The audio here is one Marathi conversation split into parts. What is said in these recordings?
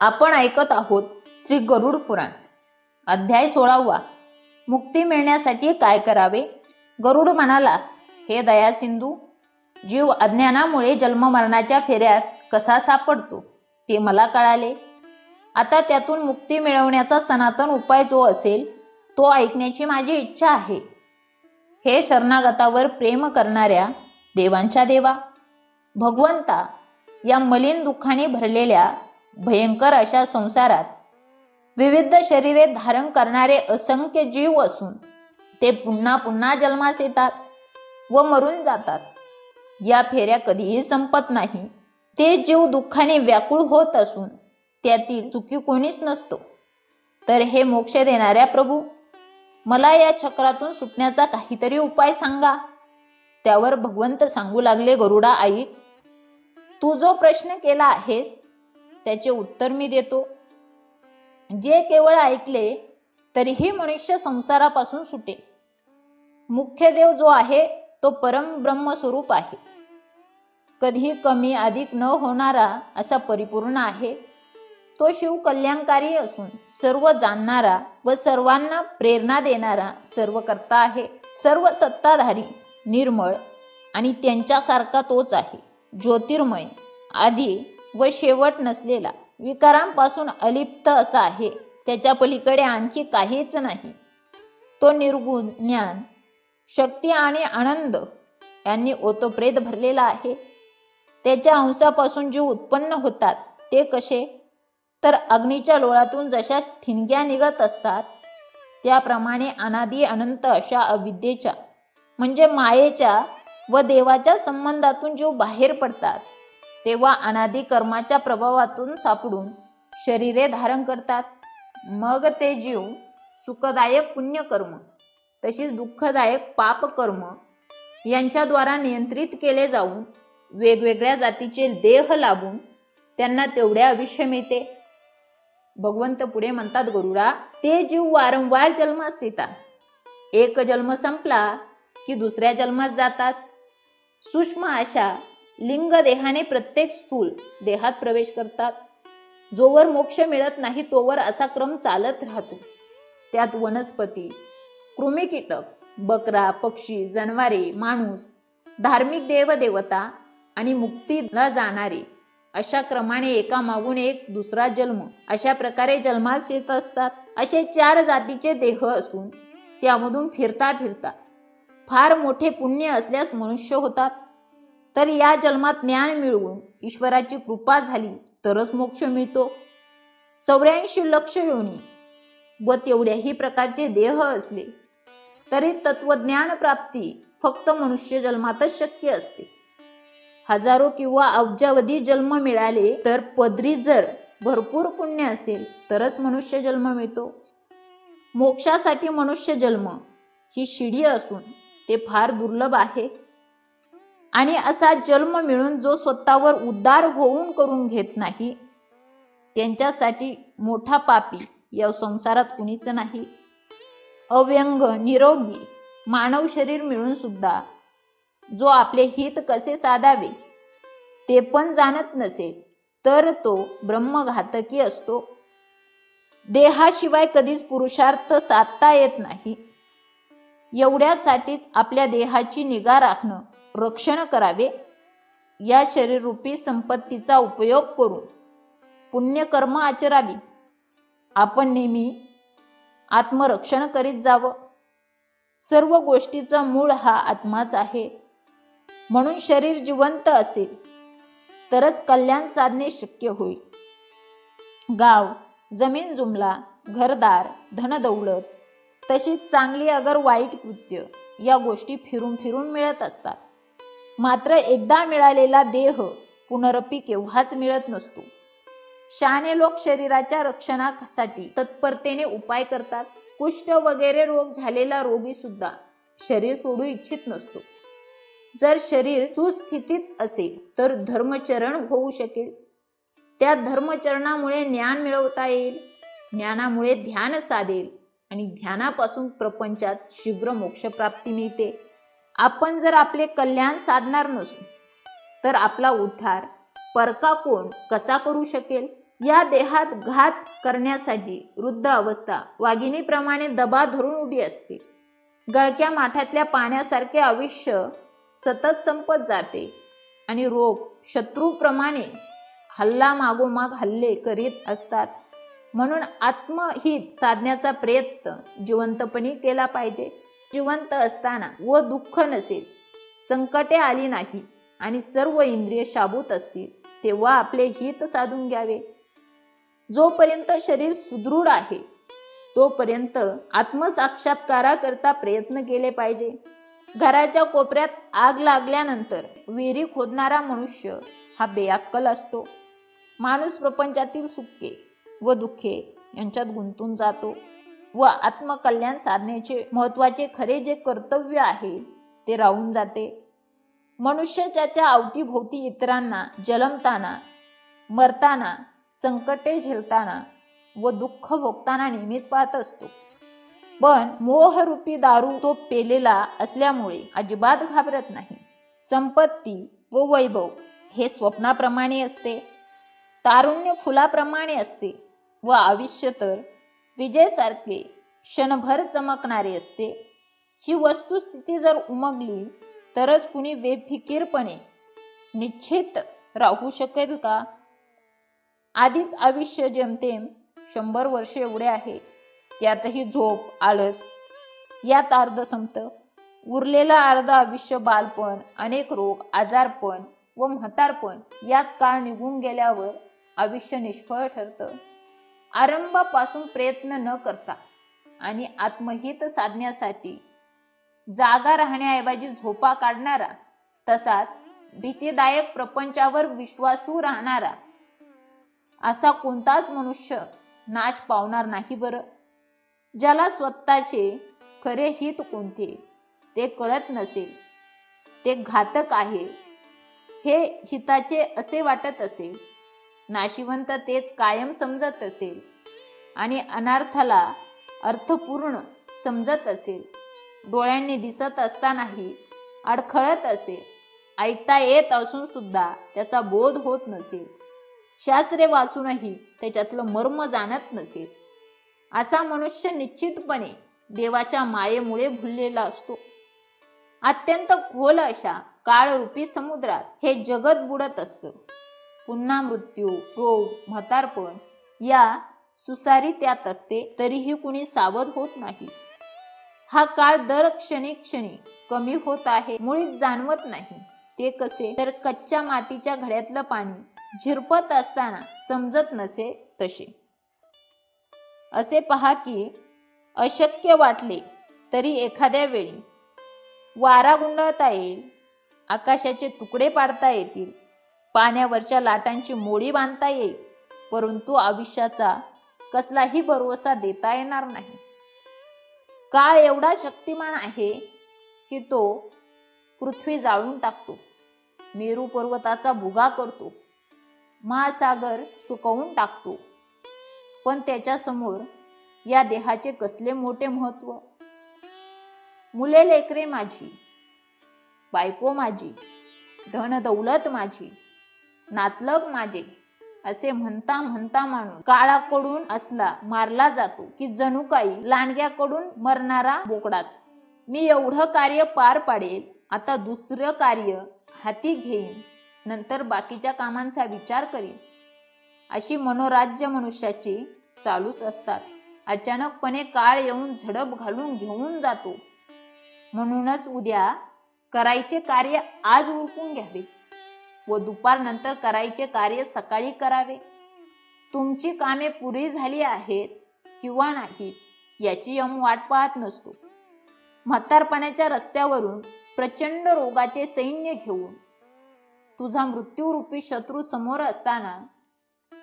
आपण ऐकत आहोत श्री गरुड पुराण. अध्याय सोळावा. मुक्ती मिळण्यासाठी काय करावे? गरुड म्हणाला हे दया सिंधू जीव अज्ञानामुळे जन्ममरणाच्या फेऱ्यात कसा सापडतो ते मला कळाले. आता त्यातून मुक्ती मिळवण्याचा सनातन उपाय जो असेल तो ऐकण्याची माझी इच्छा आहे. हे शरणागतावर प्रेम करणाऱ्या देवांच्या देवा भगवंता या मलिन दुःखाने भरलेल्या भयंकर अशा संसारात विविध शरीरे धारण करणारे असंख्य जीव असून ते पुन्हा पुन्हा जन्मास येतात व मरून जातात. या फेऱ्या कधीही संपत नाही. ते जीव दुःखाने व्याकुळ होत असून त्यातील चुकी कोणीच नसतो. तर हे मोक्ष देणाऱ्या प्रभू मला या चक्रातून सुटण्याचा काहीतरी उपाय सांगा. त्यावर भगवंत सांगू लागले गरुडा ऐक तू जो प्रश्न केला आहेस त्याचे उत्तर मी देतो. जे केवळ ऐकले तरीही मनुष्य संसारापासून सुटे. मुख्य देव जो आहे तो परम ब्रह्म स्वरूप आहे. कधी कमी अधिक न होणारा असा परिपूर्ण आहे. तो शिव कल्याणकारी असून सर्व जाणणारा व सर्वांना प्रेरणा देणारा सर्व करता आहे. सर्व सत्ताधारी निर्मळ आणि त्यांच्यासारखा तोच आहे. ज्योतिर्मय आधी व शेवट नसलेला. विकारांपासून अलिप्त असा आहे. त्याच्या पलीकडे आणखी काहीच नाही. तो निर्गुण ज्ञान शक्ती आणि आनंद यांनी ओतप्रेत भरलेला आहे. त्याच्या अंशापासून जे उत्पन्न होतात ते कसे? तर अग्नीच्या लोळातून जशा ठिणग्या निघत असतात त्याप्रमाणे अनादी अनंत अशा अविद्येच्या म्हणजे मायेच्या व देवाच्या संबंधातून जीव बाहेर पडतात तेव्हा अनादी कर्माच्या प्रभावातून सापडून शरीरे धारण करतात. मग ते जीव सुखदायक पुण्यकर्म तशीच दुःखदायक पापकर्म यांच्याद्वारा नियंत्रित केले जाऊन वेगवेगळ्या जातीचे देह लाभून त्यांना तेवढे आयुष्य मिळते. भगवंत पुढे म्हणतात गरुडा ते जीव वारंवार जन्मास येतात. एक जन्म संपला की दुसऱ्या जन्मात जातात. सूक्ष्म अशा लिंग देहाने प्रत्येक स्थूल देहात प्रवेश करतात. जोवर मोक्ष मिळत नाही तोवर असा क्रम चालत राहतो. त्यात वनस्पती कृमी कीटक बकरा पक्षी जनावरे माणूस धार्मिक देवदेवता आणि मुक्तीला जाणारे अशा क्रमाने एका मागून एक दुसरा जन्म अशा प्रकारे जन्मात येत असतात. असे चार जातीचे देह असून त्यामधून फिरता फिरता फार मोठे पुण्य असल्यास मनुष्य होतात. तर या जन्मात ज्ञान मिळवून ईश्वराची कृपा झाली तरच मोक्ष मिळतो. चौऱ्याऐंशी लक्ष योनी व तेवढ्याही प्रकारचे देह असले तरी तत्वज्ञान प्राप्ती फक्त मनुष्य जन्मातच शक्य असते. हजारो किंवा अब्जावधी जन्म मिळाले तर पदरी जर भरपूर पुण्य असेल तरच मनुष्य जन्म मिळतो. मोक्षासाठी मनुष्य जन्म ही शिडी असून ते फार दुर्लभ आहे. आणि असा जन्म मिळून जो स्वतःवर उद्धार होऊन करून घेत नाही त्यांच्यासाठी मोठा पापी या संसारात कुणीच नाही. अव्यंग निरोगी मानव शरीर मिळून सुद्धा जो आपले हित कसे साधावे ते पण जाणत नसेल तर तो ब्रह्मघातकी असतो. देहाशिवाय कधीच पुरुषार्थ साधता येत नाही. एवढ्यासाठीच आपल्या देहाची निगा राखणं रक्षण करावे. या शरीररूपी संपत्तीचा उपयोग करून पुण्यकर्म आचरावी. आपण नेहमी आत्मरक्षण करीत जावं. सर्व गोष्टीचा मूळ हा आत्माच आहे. म्हणून शरीर जिवंत असेल तरच कल्याण साधणे शक्य होईल. गाव जमीन जुमला घरदार धनदौलत तशीच चांगली अगर वाईट कृत्य या गोष्टी फिरून फिरून मिळत असतात. मात्र एकदा मिळालेला देह पुनरपी केव्हाच मिळत नसतो. शहाणे लोक शरीराच्या रक्षणासाठी तत्परतेने उपाय करतात. कुष्ठ वगैरे रोग झालेला रोगी सुद्धा शरीर सोडू इच्छित नसतो. जर शरीर सुस्थितीत असेल तर धर्मचरण होऊ शकेल. त्या धर्मचरणामुळे ज्ञान मिळवता येईल ज्ञानामुळे ध्यान साधेल आणि ध्यानापासून प्रपंचात शीघ्र मोक्षप्राप्ती मिळते. आपण जर आपले कल्याण साधणार नसू तर आपला उद्धार परका कोण कसा करू शकेल? या देहात घात करण्यासाठी वृद्ध अवस्था वाघिणीप्रमाणे दबा धरून उभी असते. गळक्या माठातल्या पाण्यासारखे आयुष्य सतत संपत जाते आणि रोग शत्रूप्रमाणे हल्ला मागोमाग हल्ले करीत असतात. म्हणून आत्महित साधण्याचा प्रयत्न जिवंतपणी केला पाहिजे. जिवंत असताना व दुःख नसेल संकटे आली नाही आणि सर्व इंद्रिय शाबूत असतील तेव्हा आपले हित साधून घ्यावे. जोपर्यंत शरीर सुदृढ आहे तोपर्यंत आत्मसाक्षात्काराकरता प्रयत्न केले पाहिजे. घराच्या कोपऱ्यात आग लागल्यानंतर विहिरी खोदणारा मनुष्य हा बेअक्कल असतो. माणूस प्रपंचातील सुखे व दुःखे यांच्यात गुंतून जातो. व आत्मकल्याण साधण्याचे महत्त्वाचे खरे जे कर्तव्य आहे ते राहून जाते. मनुष्य ज्याच्या अवतीभोवती इतरांना जलमताना मरताना संकटे झेलताना व दुःख भोगताना नेहमीच पाहत असतो. पण मोहरूपी दारू तो पेलेला असल्यामुळे अजिबात घाबरत नाही. संपत्ती व वैभव हे स्वप्नाप्रमाणे असते. तारुण्य फुलाप्रमाणे असते व आयुष्य तर विजेसारखे क्षणभर चमकणारे असते. ही वस्तुस्थिती जर उमगली तरच कुणी बेफिकीरपणे निश्चित राहू शकेल का? आधीच आयुष्य जेमतेम शंभर वर्ष एवढे आहे. त्यातही झोप आळस यात अर्ध संपतं. उरलेलं अर्ध आयुष्य बालपण अनेक रोग आजारपण व म्हातारपण यात काळ निघून गेल्यावर आयुष्य निष्फळ ठरतं. आरंभापासून प्रयत्न न करता आणि आत्महित साधण्यासाठी जागा राहण्याऐवजी झोपा काढणारा तसाच भीतीदायक प्रपंचावर विश्वासू राहणारा असा कोणताच मनुष्य नाश पावणार नाही बरं. ज्याला स्वतःचे खरे हित कोणते ते कळत नसेल ते घातक आहे हे हिताचे असे वाटत असेल. नाशिवंत तेच कायम समजत असेल. आणि अनार्थाला अर्थपूर्ण समजत असेल. डोळ्यांनी दिसत असतानाही अडखळत असेल. ऐकता येत असून सुद्धा त्याचा बोध होत नसेल. शास्त्रे वाचूनही त्याच्यातलं मर्म जाणत नसेल. असा मनुष्य निश्चितपणे देवाच्या मायेमुळे भुललेला असतो. अत्यंत खोल अशा काळरूपी समुद्रात हे जगत बुडत असतं. पुन्हा मृत्यू रोग म्हातारपण या सुसारी त्यात असते तरीही कुणी सावध होत नाही. हा काळ दर क्षणी क्षणी कमी होत आहे मुळीच जाणवत नाही. ते कसे? तर कच्च्या मातीच्या घड्यातलं पाणी झिरपत असताना समजत नसे तसे. असे पहा की अशक्य वाटले तरी एखाद्या वेळी वारा गुंडाळता येईल आकाशाचे तुकडे पाडता येतील पाण्यावरच्या लाटांची मोडी बांधता येईल. परंतु आयुष्याचा कसलाही भरोसा देता येणार नाही. काळ एवढा शक्तिमान आहे की तो पृथ्वी जाळून टाकतो. मेरू पर्वताचा भुगा करतो. महासागर सुकवून टाकतो. पण त्याच्यासमोर या देहाचे कसले मोठे महत्त्व? मुले लेकरे माझी बायको माझी धन दौलत माझी नातलग माझे. असे म्हणता म्हणता माणूस काळाकडून असला मारला जातो की जणू काही लांडग्याकडून मरणारा बोकडाच. मी एवढं कार्य पार पाडेल आता दुसरं कार्य हाती घेईन नंतर बाकीच्या कामांचा विचार करीन. अशी मनोराज्य मनुष्याची चालूच असतात. अचानकपणे काळ येऊन झडप घालून घेऊन जातो. म्हणूनच उद्या करायचे कार्य आज उरकून घ्यावे. व दुपारनंतर करायचे कार्य सकाळी करावे. तुमची कामे पुरी झाली आहेत किंवा नाही याची यम वाट पाहत नसतो. म्हातारपणाच्या रस्त्यावरून प्रचंड रोगाचे सैन्य घेऊन तुझा मृत्यूरूपी शत्रू समोर असताना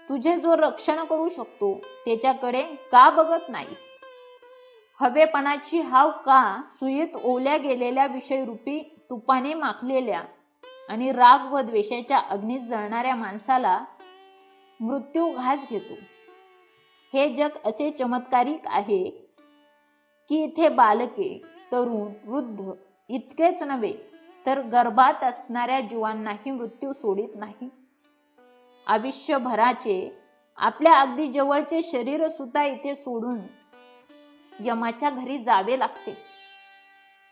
तुझे जो रक्षण करू शकतो त्याच्याकडे का बघत नाहीस? हवेपणाची हाव का सुईत ओल्या गेलेल्या विषयरूपी तुपाने माखलेल्या आणि राग व द्वेषाच्या अग्नीत जळणाऱ्या माणसाला मृत्यू घास घेतो. हे जग असे चमत्कारिक आहे की इथे बालके तरुण वृद्ध इतकेच नव्हे तर गर्भात असणाऱ्या जीवांनाही मृत्यू सोडित नाही. आयुष्यभराचे आपल्या अगदी जवळचे शरीर सुद्धा इथे सोडून यमाच्या घरी जावे लागते.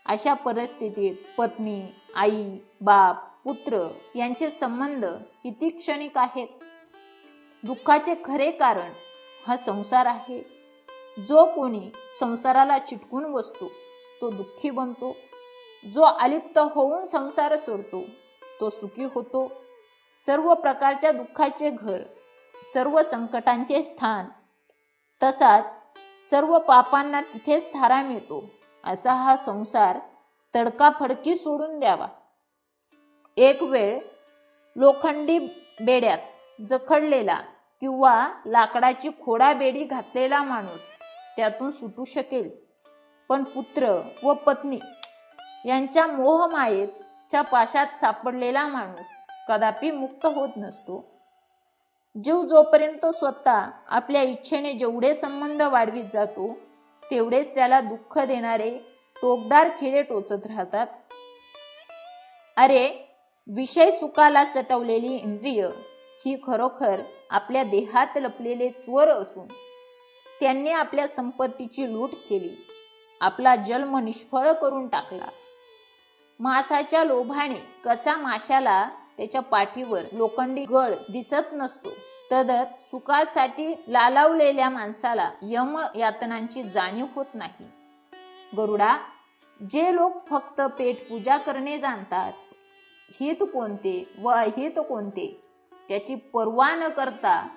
अशा परिस्थितीत पत्नी आई बाप पुत्र यांचे संबंध किती क्षणिक आहेत? दुःखाचे खरे कारण हा संसार आहे. जो कोणी संसाराला चिटकून बसतो तो दुःखी बनतो. जो अलिप्त होऊन संसार सोडतो तो सुखी होतो. सर्व प्रकारच्या दुःखाचे घर सर्व संकटांचे स्थान तसाच सर्व पापांना तिथेच थारा मिळतो असा हा संसार तडकाफडकी सोडून द्यावा. एक वेळ लोखंडी बेड्यात जखडलेला किंवा लाकडाची खोडा बेडी घातलेला माणूस त्यातून सुटू शकेल. पण पुत्र व पत्नी यांच्या मोहमायेच्या पाशात सापडलेला माणूस कदापि मुक्त होत नसतो. जीव जोपर्यंत स्वतः आपल्या इच्छेने जेवढे संबंध वाढवीत जातो तेवढेच त्याला दुःख देणारे टोकदार खिळे टोचत राहतात. अरे विषय सुखाला चटवलेली इंद्रिय ही खरोखर आपल्या देहात लपलेले स्वर असून त्यांनी आपल्या संपत्तीची लूट केली. आपला जन्म निष्फळ करून टाकला. मासाच्या लोभाने कसा माशाला त्याच्या पाठीवर लोखंडी गळ दिसत नसतो तदत सुखासाठी लालावलेल्या माणसाला यम यातनांची जाणीव होत नाही. गरुडा जे लोक फक्त पेट पूजा करणे जाणतात हित कोणते व अहित कोणते? याची पर्वा न करता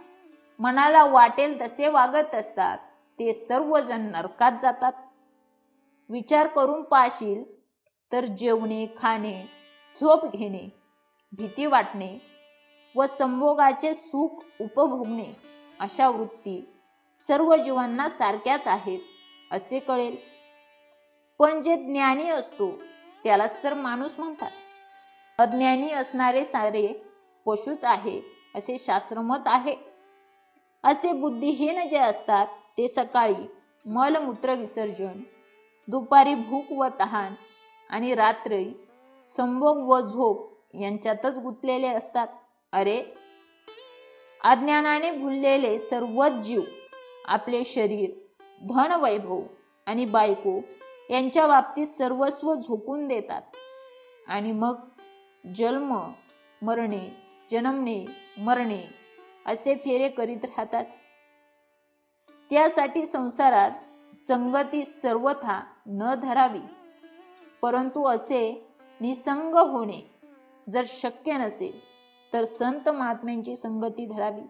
मनाला वाटेल तसे वागत असतात. ते सर्वजण नरकात जातात. विचार करून पाहशील तर जेवणे खाणे झोप घेणे भीती वाटणे व संभोगाचे सुख उपभोगणे अशा वृत्ती सर्व जीवांना सारख्याच आहेत असे कळेल. पण जे ज्ञानी असतो त्यालाच तर माणूस म्हणतात. अज्ञानी असणारे सारे पशुच आहे असे शास्त्रमत आहे. असे बुद्धिहीन जे असतात ते सकाळी मलमूत्र विसर्जन दुपारी भूक व तहान आणि रात्री संभोग व झोप यांच्यातच गुंतलेले असतात. अरे! अज्ञानाने भुललेले सर्वच जीव आपले शरीर धन वैभव आणि बायको यांच्या बाबतीत सर्वस्व झोकून देतात. आणि मग जन्म मरणे जन्मणे मरणे असे फेरे करीत राहतात. त्यासाठी संसारात संगती सर्वथा न धरावी परंतु असे निसंग होणे जर शक्य नसेल तर संत महात्म्यांची संगती धरावी.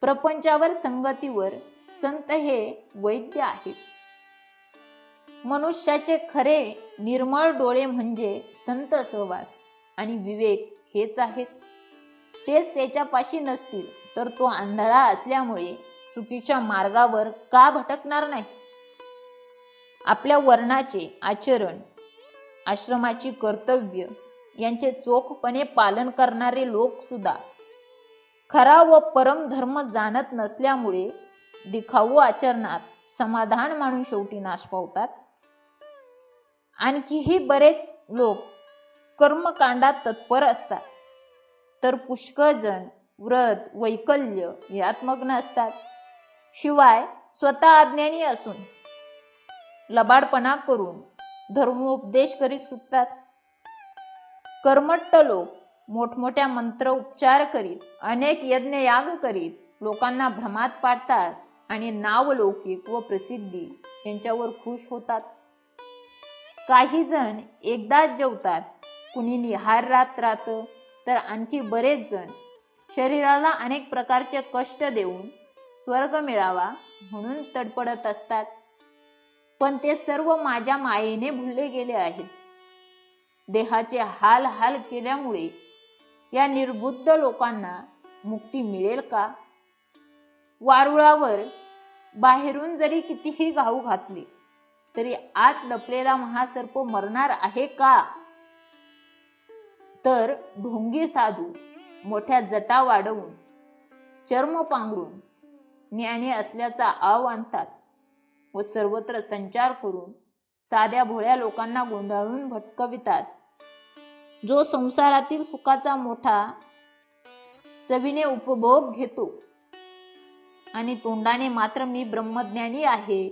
प्रपंचावर संगतीवर संत हे वैद्य आहेत. मनुष्याचे खरे निर्मळ डोळे म्हणजे संत सहवास. आणि विवेक हेच आहेत. तेच त्याच्यापाशी नसतील तर तो आंधळा असल्यामुळे चुकीच्या मार्गावर का भटकणार नाही? आपल्या वर्णाचे आचरण आश्रमाची कर्तव्य यांचे चोखपणे पालन करणारे लोक सुद्धा खरा व परम धर्म जाणत नसल्यामुळे दिखाऊ आचरणात समाधान मानून शेवटी नाश पावतात. आणखीही बरेच लोक कर्मकांडात तत्पर असतात. तर पुष्कळजण व्रत वैकल्य यात मग्न असतात. शिवाय स्वतः अज्ञानी असून लबाडपणा करून धर्मोपदेश करीत सुटतात. कर्मट्ट लोक मोठमोठ्या मंत्र उपचार करीत अनेक यज्ञ याग करीत लोकांना भ्रमात पाडतात आणि नावलौकिक व प्रसिद्धी यांच्यावर खुश होतात. काही जण एकदाच जेवतात कुणी निहार रात राहतं तर आणखी बरेच जण शरीराला अनेक प्रकारचे कष्ट देऊन स्वर्ग मिळावा म्हणून तडपडत असतात. पण ते सर्व माझ्या मायेने भुलले गेले आहेत. देहाचे हाल हाल केल्यामुळे या निर्बुद्ध लोकांना मुक्ती मिळेल का? वारुळावर बाहेरून जरी कितीही घाऊ घातली तरी आत लपलेला महासर्प मरणार आहे का? तर ढोंगी साधू मोठ्या जटा वाढवून चर्म पांघरून ज्ञानी असल्याचा आव आणतात व सर्वत्र संचार करून साध्या भोळ्या लोकांना गोंधळून भटकवितात. जो संसारातील सुखाचा मोठा चवीने उपभोग घेतो आणि तोंडाने मात्र मी ब्रह्मज्ञानी आहे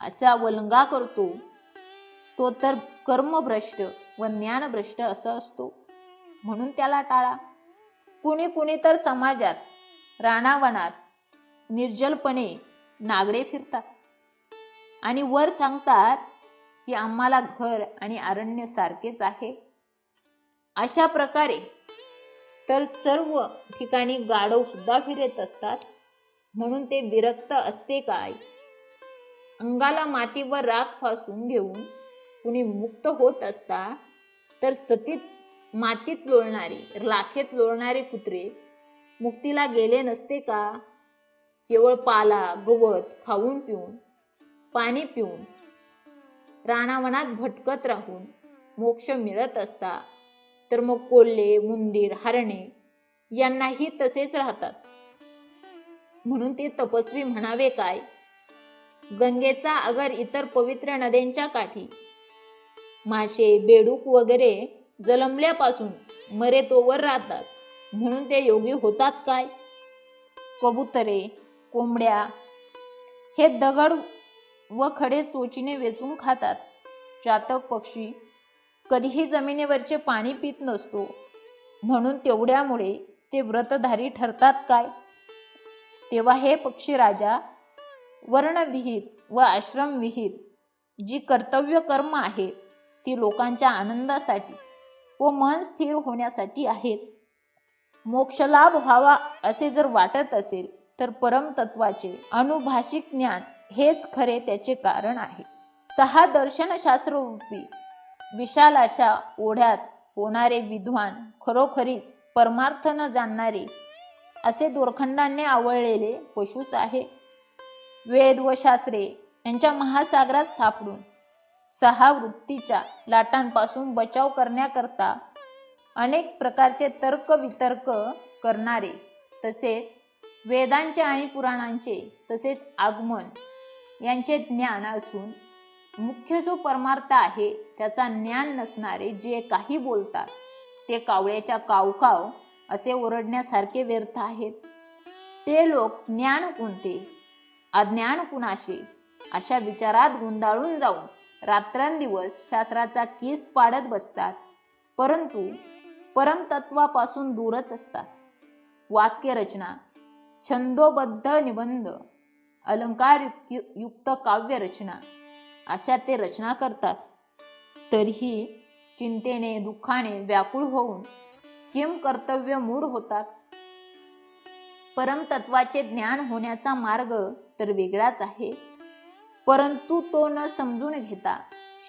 असा वलंगा करतो तो तर कर्मभ्रष्ट व ज्ञानभ्रष्ट असा असतो. म्हणून त्याला टाळा. कुणी कुणी तर समाजात राणावनात निर्जलपणे नागडे फिरतात आणि वर सांगतात की आम्हाला घर आणि अरण्य सारखेच आहे. अशा प्रकारे तर सर्व ठिकाणी गाढव सुद्धा फिरत असतात. म्हणून ते विरक्त असते काय? अंगाला मातीवर राग फासून घेऊन कुणी मुक्त होत असता तर सतीत मातीत लोळणारी लाखेत लोळणारे कुत्रे मुक्तीला गेले नसते का? केवळ पाला गवत खाऊन पिऊन पाणी पिऊन राणावनात भटकत राहून मोक्ष मिळत असता. तर मग कोल्हे मुंदीर हरणे यांनाही तसेच राहतात. म्हणून ते तपस्वी म्हणावे काय? गंगेचा अगर इतर पवित्र नद्यांच्या काठी मासे बेडूक वगैरे जलमल्यापासून मरे तोवर राहतात. म्हणून ते योगी होतात काय? कबुतरे कोंबड्या हे दगड व खडे चोचीने वेचून खातात. चातक पक्षी कधीही जमिनीवरचे पाणी पित नसतो. म्हणून तेवढ्यामुळे ते व्रतधारी ठरतात काय? तेव्हा हे पक्षी राजा वर्णविहित व आश्रमविहित जी कर्तव्य कर्म आहेत ती लोकांच्या आनंदासाठी व मन स्थिर होण्यासाठी आहेत. मोक्षलाभ व्हावा असे जर वाटत असेल तर परमतत्वाचे अनुभाषिक ज्ञान हेच खरे त्याचे कारण आहे. सहा दर्शनशास्त्ररूपी विशाल अशा ओढ्यात होणारे विद्वान खरोखरीच परमार्थ न जाणणारे असे दोरखंडांनी आवळलेले पशुच आहे. वेद व शास्त्रे यांच्या महासागरात सापडून सहा वृत्तीच्या लाटांपासून बचाव करण्याकरता अनेक प्रकारचे तर्क वितर्क करणारे तसेच वेदांचे आणि पुराणांचे तसेच आगमन यांचे ज्ञान असून मुख्य जो परमार्थ आहे त्याचा ज्ञान नसणारे जे काही बोलतात ते कावळ्याच्या कावकाव असे ओरडण्यासारखे व्यर्थ आहेत. ते लोक ज्ञान कोणते अज्ञान कुणाशी? अशा विचारात गुंडाळून जाऊन रात्रंदिवस शास्त्राचा किस पाडत बसतात परंतु परमतत्वापासून दूरच असतात. वाक्यरचना छंदोबद्ध निबंध अलंकार युक्त युक्त काव्य रचना अशा ते रचना करतात. तरीही चिंतेने दुःखाने व्याकुळ होऊन किम कर्तव्य मूढ होतात. परमतत्वाचे ज्ञान होण्याचा मार्ग तर वेगळाच आहे. परंतु तो न समजून घेता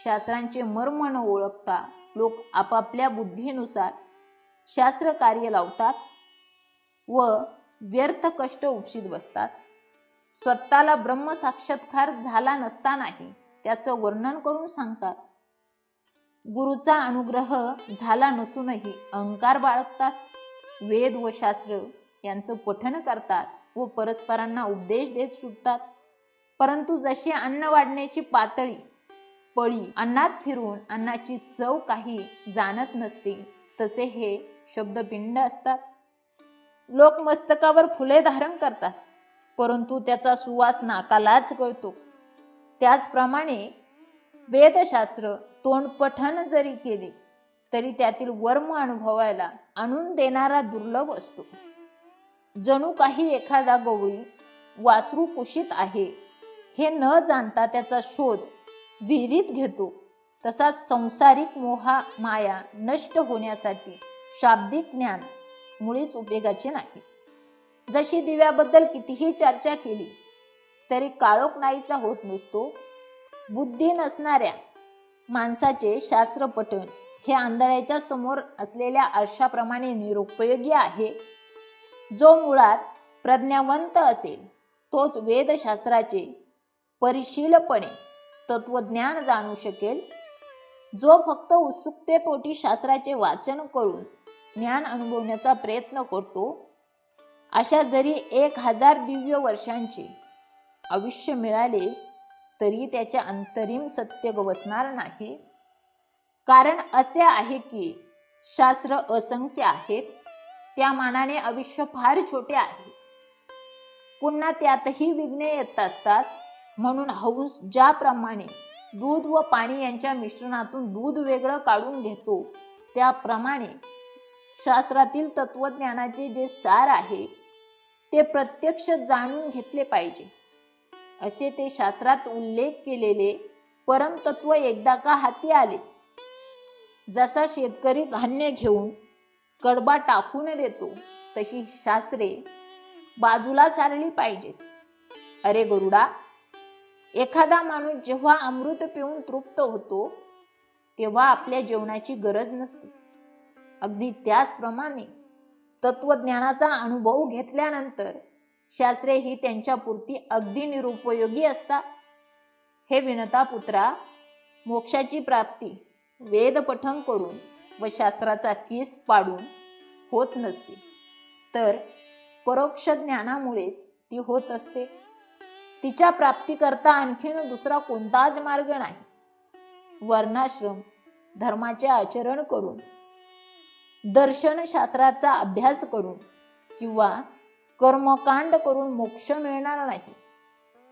शास्त्रांचे मर्म न ओळखता लोक आपापल्या बुद्धीनुसार शास्त्र कार्य लावतात व व्यर्थ कष्ट उपशीत बसतात. स्वतःला ब्रह्म साक्षात्कार झाला नसतानाही त्याचं वर्णन करून सांगतात. गुरुचा अनुग्रह झाला नसूनही अहंकार बाळगतात. वेद व शास्त्र यांचं पठन करतात व परस्परांना उपदेश देत सुटतात. परंतु जशी अन्न वाढण्याची पातळी पळी अन्नात फिरून अन्नाची चव काही जाणत नसते तसे हे शब्दपिंड असतात. लोक मस्तकावर फुले धारण करतात परंतु त्याचा सुवास नाकालाच कळतो त्याचप्रमाणे वेदशास्त्र तोंडपठन जरी केले तरी त्यातील वर्म अनुभवायला आणून देणारा दुर्लभ असतो. जणू काही एखादा गवळी वासरू कुशीत आहे हे न जाणता त्याचा शोध विहिरीत घेतो. तसाच संसारिक मोहा माया नष्ट होण्यासाठी शाब्दिक ज्ञान मुळीच उपयोगाचे नाही. जशी दिव्याबद्दल कितीही चर्चा केली तरी काळोख नाहीचा होत नसतो. बुद्धी नसणाऱ्या माणसाचे शास्त्र पठण हे आंधळ्याच्या समोर असलेल्या आरशाप्रमाणे निरुपयोगी आहे. जो मुळात प्रज्ञावंत असेल तोच वेदशास्त्राचे परिशीलपणे तत्वज्ञान जाणू शकेल. जो फक्त उत्सुकतेपोटी शास्त्राचे वाचन करून ज्ञान अनुभवण्याचा प्रयत्न करतो अशा जरी एक हजार दिव्य वर्षांचे आयुष्य मिळाले तरी त्याचे अंतरिम सत्य गवसणार नाही. कारण असे आहे की शास्त्र असंख्य आहेत त्या मानाने आयुष्य फार छोटे आहे. पुन्हा त्यातही विघ्ने येत असतात. म्हणून हौस ज्याप्रमाणे दूध व पाणी यांच्या मिश्रणातून दूध वेगळं काढून घेतो त्याप्रमाणे शास्त्रातील तत्वज्ञानाचे जे सार आहे ते प्रत्यक्ष जाणून घेतले पाहिजे. असे ते शास्त्रात उल्लेख केलेले परमतत्व एकदा का हाती आले? जसा शेतकरी धान्य घेऊन कडबा टाकून देतो तशी शास्त्रे बाजूला सारली पाहिजेत. अरे गरुडा एखादा माणूस जेव्हा अमृत पिऊन तृप्त होतो तेव्हा आपल्या जेवणाची गरज नसते. अगदी त्याचप्रमाणे तत्वज्ञानाचा अनुभव घेतल्यानंतर शास्त्रे ही त्यांच्यापुरती अगदी निरुपयोगी असतात. हे विनता पुत्रा मोक्षाची प्राप्ती वेदपठन करून व शास्त्राचा किस पाडून होत नसते. तर परोक्ष ज्ञानामुळेच ती होत असते. तिच्या प्राप्तीकरता आणखीन दुसरा कोणताच मार्ग नाही. वर्णाश्रम धर्माचे आचरण करून दर्शनशास्त्राचा अभ्यास करून किंवा कर्मकांड करून मोक्ष मिळणार नाही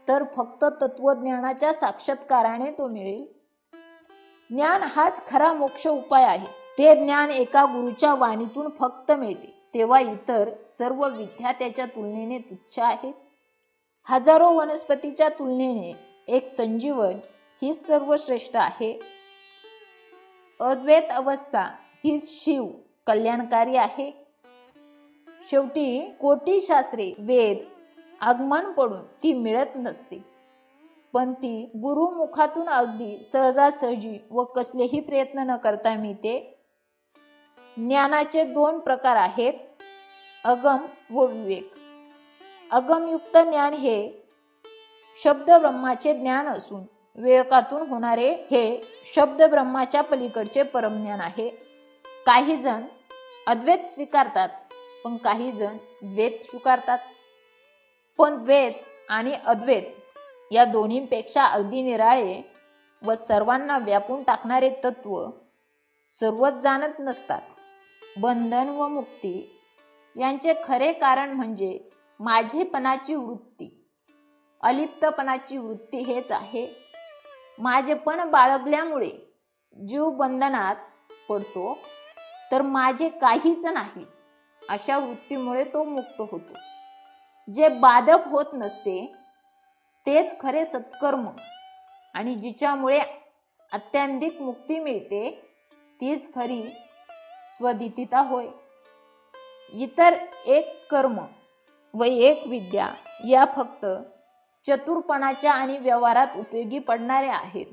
तर फक्त तत्वज्ञानाच्या साक्षात्काराने तो मिळेल. ज्ञान हाच खरा मोक्ष उपाय आहे. ते ज्ञान एका गुरुच्या वाणीतून फक्त मिळते तेव्हा इतर सर्व विद्या त्याच्या तुलनेने तुच्छ आहेत. हजारो वनस्पतीच्या तुलनेने एक संजीवन ही सर्वश्रेष्ठ आहे. अद्वैत अवस्था ही शिव कल्याणकारी आहे. शेवटी कोटी शास्त्रे वेद आगमन पडून ती मिळत नसते. पण ती गुरुमुखातून अगदी सहजासहजी व कसलेही प्रयत्न न करता मिळते. ज्ञानाचे दोन प्रकार आहेत अगम व विवेक. अगमयुक्त ज्ञान हे शब्द ब्रह्माचे ज्ञान असून विवेकातून होणारे हे शब्द ब्रह्माच्या पलीकडचे परमज्ञान आहे. काही जण अद्वैत स्वीकारतात पण काही जण वेद स्वीकारतात. पण वेद आणि अद्वैत या दोन्हीपेक्षा अगदी निराळे व सर्वांना व्यापून टाकणारे तत्व सर्वच जाणत नसतात. बंधन व मुक्ती यांचे खरे कारण म्हणजे माझेपणाची वृत्ती. अलिप्तपणाची वृत्ती हेच आहे. माझेपण बाळगल्यामुळे जीव बंधनात पडतो तर माझे काहीच नाही अशा वृत्तीमुळे तो मुक्त होतो. जे बाधक होत नसते तेच खरे सत्कर्म आणि जिच्यामुळे अत्यंतिक मुक्ती मिळते तीच खरी स्वदितिता होय. इतर एक कर्म व एक विद्या या फक्त चतुरपणाच्या आणि व्यवहारात उपयोगी पडणाऱ्या आहेत.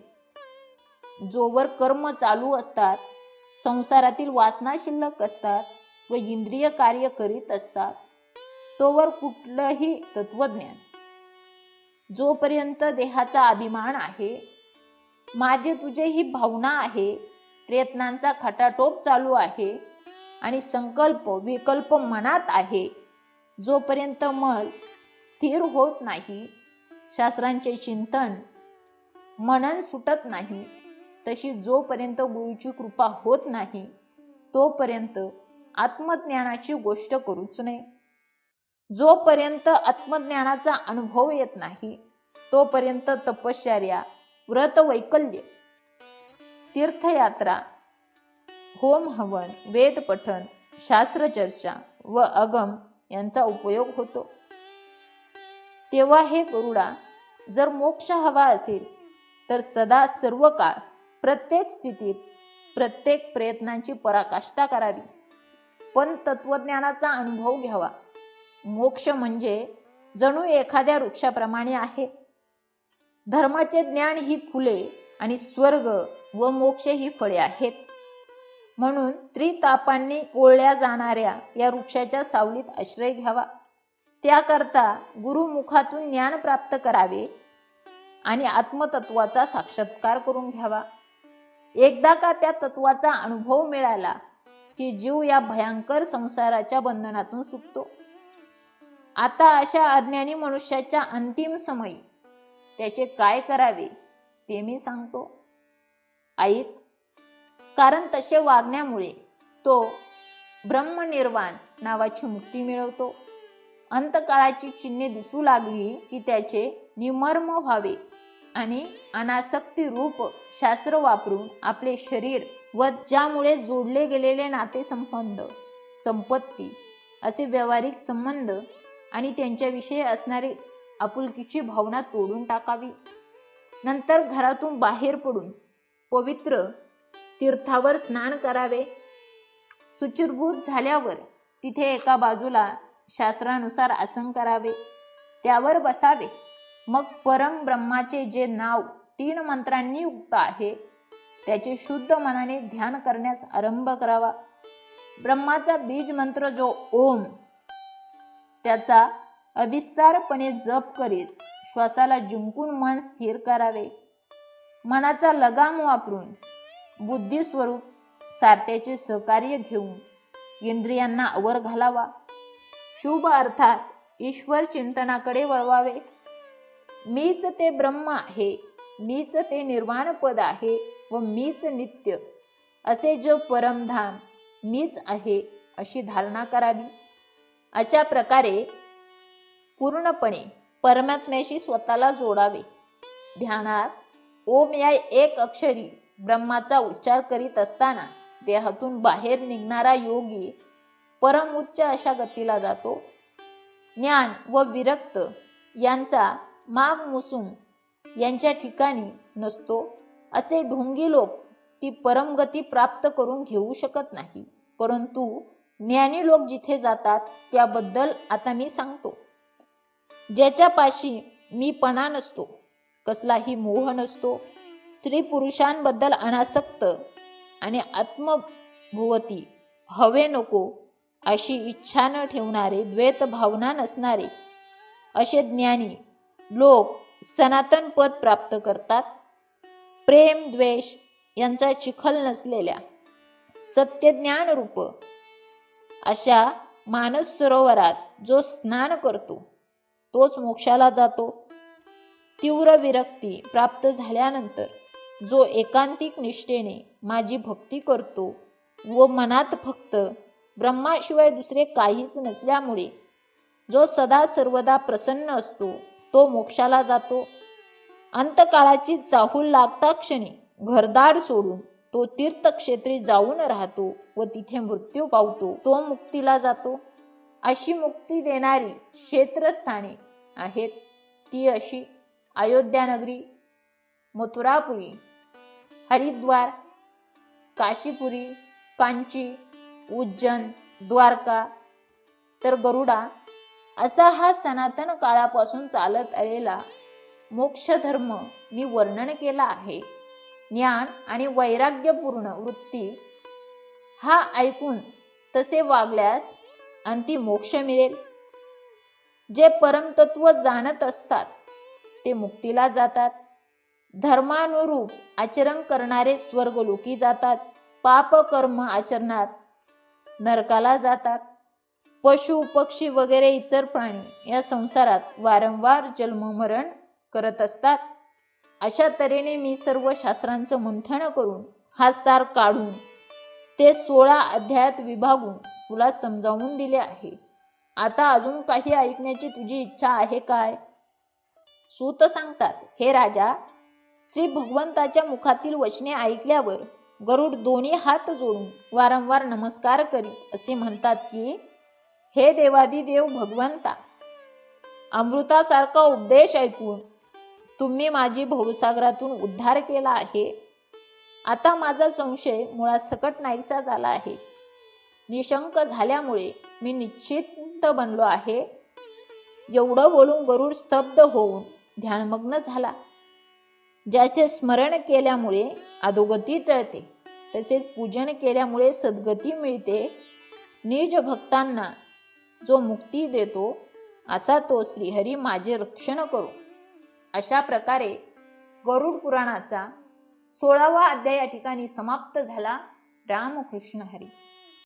जोवर कर्म चालू असतात संसारातील वासना शिल्लक असतात व इंद्रिय कार्य करीत असतात तोवर कुठलंही तत्वज्ञान. जोपर्यंत देहाचा अभिमान आहे माझे तुझे ही भावना आहे प्रयत्नांचा खटाटोप चालू आहे आणि संकल्प विकल्प मनात आहे जोपर्यंत मल स्थिर होत नाही शास्त्रांचे चिंतन मनन सुटत नाही तशी जोपर्यंत गुरुची कृपा होत नाही तोपर्यंत आत्मज्ञानाची गोष्ट करूच नये. जोपर्यंत आत्मज्ञानाचा अनुभव येत नाही तोपर्यंत तपश्चर्या व्रत वैकल्य तीर्थयात्रा होम हवन वेद पठण शास्त्रचर्चा व अगम यांचा उपयोग होतो. तेव्हा हे गरुडा जर मोक्ष हवा असेल तर सदा सर्व काळ प्रत्येक स्थितीत प्रत्येक प्रयत्नांची पराकाष्ठा करावी. पण तत्वज्ञानाचा अनुभव घ्यावा. मोक्ष म्हणजे जणू एखाद्या वृक्षाप्रमाणे आहे. धर्माचे ज्ञान ही फुले आणि स्वर्ग व मोक्ष ही फळे आहेत. म्हणून त्रितापांनी ओळल्या जाणाऱ्या या वृक्षाच्या सावलीत आश्रय घ्यावा. त्याकरता गुरुमुखातून ज्ञान प्राप्त करावे आणि आत्मतत्वाचा साक्षात्कार करून घ्यावा. एकदा का त्या तत्वाचा अनुभव मिळाला की जीव या भयंकर संसाराच्या बंधनातून सुटतो. आता अशा अज्ञानी मनुष्याच्या अंतिम समयी त्याचे काय करावे ते मी सांगतो. ऐक कारण तसे वागण्यामुळे तो ब्रह्मनिर्वाण नावाची मुक्ती मिळवतो. अंतकाळाची चिन्हे दिसू लागली की त्याचे निमर्म व्हावे आणि अनासक्ती रूप शास्त्र वापरून आपले शरीर व ज्यामुळे जोडले गेलेले नातेसंबंध संपत्ती असे व्यावहारिक संबंध आणि त्यांच्याविषयी असणारी आपुलकीची भावना तोडून टाकावी. नंतर घरातून बाहेर पडून पवित्र तीर्थावर स्नान करावे. सुचिरभूत झाल्यावर तिथे एका बाजूला शास्त्रानुसार आसन करावे. त्यावर बसावे. मग परम ब्रह्माचे जे नाव तीन मंत्रांनी युक्त आहे त्याचे शुद्ध मनाने ध्यान करण्यास आरंभ करावा. ब्रह्माचा बीज मंत्र जो ओम त्याचा अविस्तारपणे जप करीत श्वासाला जिंकून मन स्थिर करावे. मनाचा लगाम वापरून बुद्धिस्वरूप सारथ्याचे सहकार्य घेऊन इंद्रियांना अवर घालावा. शुभ अर्थात ईश्वर चिंतनाकडे वळवावे. मीच ते ब्रह्म आहे मीच ते निर्वाण पद आहे व मीच नित्य. असे जो परमधाम मीच आहे अशी धारणा करावी. अशा प्रकारे पूर्णपणे परमात्म्याशी स्वतःला जोडावे. ध्यानात ओम या एक अक्षरी ब्रह्माचा उच्चार करीत असताना देहातून बाहेर निघणारा योगी परम उच्च अशा गतीला जातो. ज्ञान व विरक्त यांचा माग मुसूम यांच्या ठिकाणी नसतो. असे ढोंगी लोक ती परमगती प्राप्त करून घेऊ शकत नाही. परंतु ज्ञानी लोक जिथे जातात त्याबद्दल आता मी सांगतो. ज्याच्यापाशी मी पणा नसतो कसलाही मोह नसतो स्त्री पुरुषांबद्दल अनासक्त आणि आत्मभुवती हवे नको अशी इच्छा न ठेवणारे द्वैत भावना नसणारे असे ज्ञानी लोक सनातन पद प्राप्त करतात. प्रेम द्वेष यांचा चिखल नसलेल्या सत्यज्ञान रूप अशा मानस सरोवरात जो स्नान करतो तोच मोक्षाला जातो. तीव्र विरक्ती प्राप्त झाल्यानंतर जो एकांतिक निष्ठेने माझी भक्ती करतो व मनात फक्त ब्रह्माशिवाय दुसरे काहीच नसल्यामुळे जो सदा सर्वदा प्रसन्न असतो तो मोक्षाला जातो. अंतकाळाची चाहूल लागता क्षणी घरदार सोडून तो तीर्थक्षेत्री जाऊन राहतो व तिथे मृत्यू पावतो तो मुक्तीला जातो. अशी मुक्ती देणारी क्षेत्रस्थाने आहेत ती अशी अयोध्यानगरी मथुरापुरी हरिद्वार काशीपुरी कांची उज्जैन द्वारका. तर गरुडा असा हा सनातन काळापासून चालत आलेला मोक्षधर्म मी वर्णन केला आहे. ज्ञान आणि वैराग्यपूर्ण वृत्ती हा ऐकून तसे वागल्यास अंती मोक्ष मिळेल. जे परमतत्व जाणत असतात ते मुक्तीला जातात. धर्मानुरूप आचरण करणारे स्वर्गलोकी जातात. पाप कर्म आचरणात नरकाला जातात. पशु पक्षी वगैरे इतर प्राणी या संसारात वारंवार जन्ममरण करत असतात. अशा तऱ्हेने मी सर्व शास्त्रांचं मंथन करून हा सार काढून ते सोळा अध्यायात विभागून तुला समजावून दिले आहे. आता अजून काही ऐकण्याची तुझी इच्छा आहे काय? सूत सांगतात हे राजा श्री भगवंताच्या मुखातील वचने ऐकल्यावर गरुड दोन्ही हात जोडून वारंवार नमस्कार करीत असे म्हणतात की हे देवादिदेव भगवंता अमृतासारखा उपदेश ऐकून तुम्ही माझी भवसागरातून उद्धार केला आहे. आता माझा संशय मुळात सकट नाहीसा झाला आहे. निशंक झाल्यामुळे मी निश्चित बनलो आहे. एवढं बोलून गरुड स्तब्ध होऊन ध्यानमग्न झाला. ज्याचे स्मरण केल्यामुळे अधोगती टळते तसेच पूजन केल्यामुळे सद्गती मिळते. निज भक्तांना जो मुक्ती देतो असा तो श्रीहरी माझे रक्षण करो. अशा प्रकारे गरुड पुराणाचा सोळावा अध्याय या ठिकाणी समाप्त झाला. रामकृष्ण हरी.